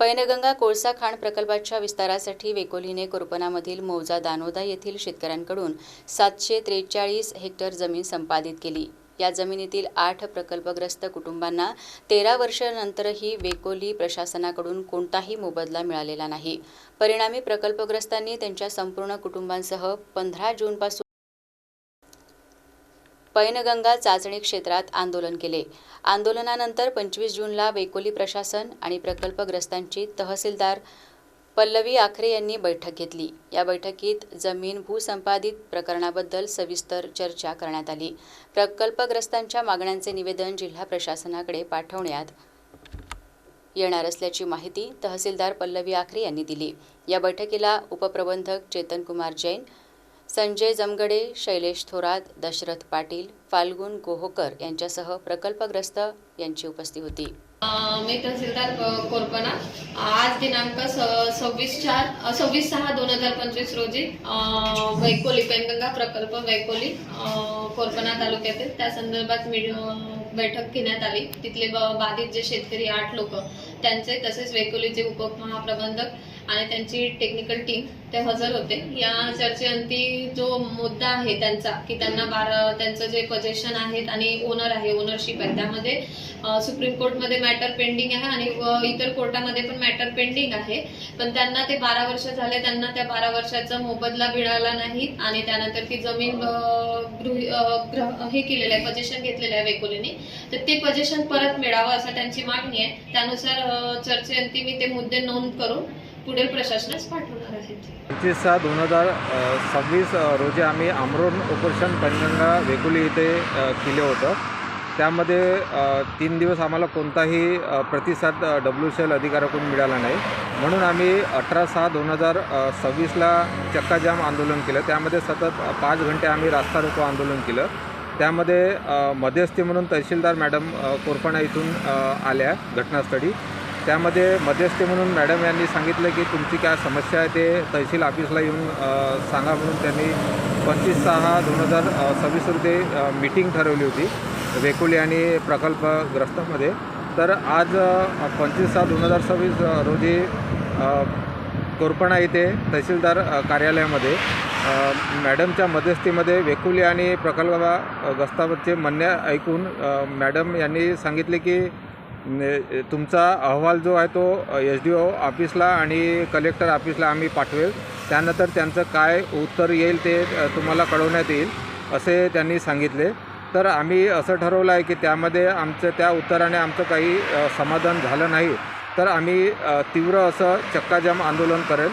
पैनगंगा कोळसा खाण प्रकल्पाच्या विस्तारासाठी वेकोलीने कोरपनामधील मौजा दानोदा येथील शेतकऱ्यांकडून सातशे त्रेचाळीस हेक्टर जमीन संपादित केली. या जमिनीतील आठ प्रकल्पग्रस्त कुटुंबांना तेरा वर्षानंतरही वेकोली प्रशासनाकडून कोणताही मोबदला मिळालेला नाही. परिणामी प्रकल्पग्रस्तांनी त्यांच्या संपूर्ण कुटुंबांसह पंधरा जूनपासून पैनगंगा चाचणी क्षेत्रात आंदोलन केले. आंदोलनानंतर पंचवीस जूनला वेकोली प्रशासन आणि प्रकल्पग्रस्तांची तहसीलदार पल्लवी आखरे यांनी बैठक घेतली. या बैठकीत जमीन भूसंपादित प्रकरणाबद्दल सविस्तर चर्चा करण्यात आली. प्रकल्पग्रस्तांच्या मागण्यांचे निवेदन जिल्हा प्रशासनाकडे पाठवण्यात येणार असल्याची माहिती तहसीलदार पल्लवी आखरे यांनी दिली. या बैठकीला उपप्रबंधक चेतन कुमार जैन संजय जमगडे शैलेश थोरात दशरथ पाटील फाल्गुन गोहोकर यांच्यासह प्रकल्पग्रस्त यांची उपस्थिती होती. मी तहसीलदार कोरपणा. आज दिनांक सव्वीस चार सव्वीस सहा दोन हजार पंचवीस रोजी वैकोली पेनगंगा प्रकल्प वैकोली कोरपणा तालुक्यातील. त्या संदर्भात मी बैठक घेण्यात आली. तिथले बाधित जे शेतकरी आठ लोक त्यांचे तसेच वेकोलीचे उपमहाप्रबंधक आणि त्यांची टेक्निकल टीम ते हजर होते. या चर्चेअंती जो मुद्दा आहे त्यांचा की त्यांना बारा त्यांचं जे पजेशन आहेत आणि ओनर आहे ओनरशिप आहे त्यामध्ये सुप्रीम कोर्टमध्ये मॅटर पेंडिंग आहे आणि व इतर कोर्टामध्ये पण मॅटर पेंडिंग आहे. पण त्यांना ते बारा वर्ष झाले त्यांना त्या बारा वर्षाचा मोबदला मिळाला नाही आणि त्यानंतर ती जमीन गृही- हे केलेलं आहे पजेशन घेतलेलं आहे वेकोलीने. तर ते पजेशन परत मिळावं असं त्यांची मागणी आहे. त्यानुसार अ, चर्चेअंती मी ते मुद्दे नोंद करून पुढील प्रशासनास पाठवणार आहेत पंचवीस सहा दोन हजार सव्वीस रोजी आम्ही आमरोन ऑपरेशन पंचगंगा वेकुली इथे केलं होतं. त्यामध्ये तीन दिवस आम्हाला कोणताही प्रतिसाद डब्ल्यू सी एल अधिकाऱ्याकडून मिळाला नाही. म्हणून आम्ही अठरा सहा दोन हजार सव्वीसला चक्काजाम आंदोलन केलं. त्यामध्ये सतत पाच घंटे आम्ही रास्ता रोको आंदोलन केलं. त्यामध्ये मध्यस्थी म्हणून तहसीलदार मॅडम कोरफणा कोरपणा इथून आल्या घटनास्थळी. त्यामध्ये मध्यस्थी म्हणून मॅडम यांनी सांगितलं की तुमची काय समस्या आहे ते तहसील ऑफिसला येऊन सांगा म्हणून त्यांनी पंचवीस सहा दोन हजार सव्वीस रोजी मीटिंग ठरवली होती वेकोली आणि प्रकल्पग्रस्तामध्ये. तर आज पंचवीस सहा दोन हजार सव्वीस रोजी कोरपणा येथे तहसीलदार कार्यालयामध्ये मॅडमच्या मध्यस्थीमध्ये वेकुली आणि प्रकल्पग्रस्तावरचे म्हणणे ऐकून मॅडम यांनी सांगितले की तुमचा अहवाल जो आहे तो एस डी ओ ऑफिसला आणि कलेक्टर ऑफिसला आम्ही पाठवेल. त्यानंतर त्यांचं काय उत्तर येईल ते तुम्हाला कळवण्यात येईल असे त्यांनी सांगितले. तर आम्ही असं ठरवलं आहे की त्यामध्ये आमचं त्या उत्तराने आमचं काही समाधान झालं नाही. तर आम्ही तीव्र असं चक्काजाम आंदोलन करेल.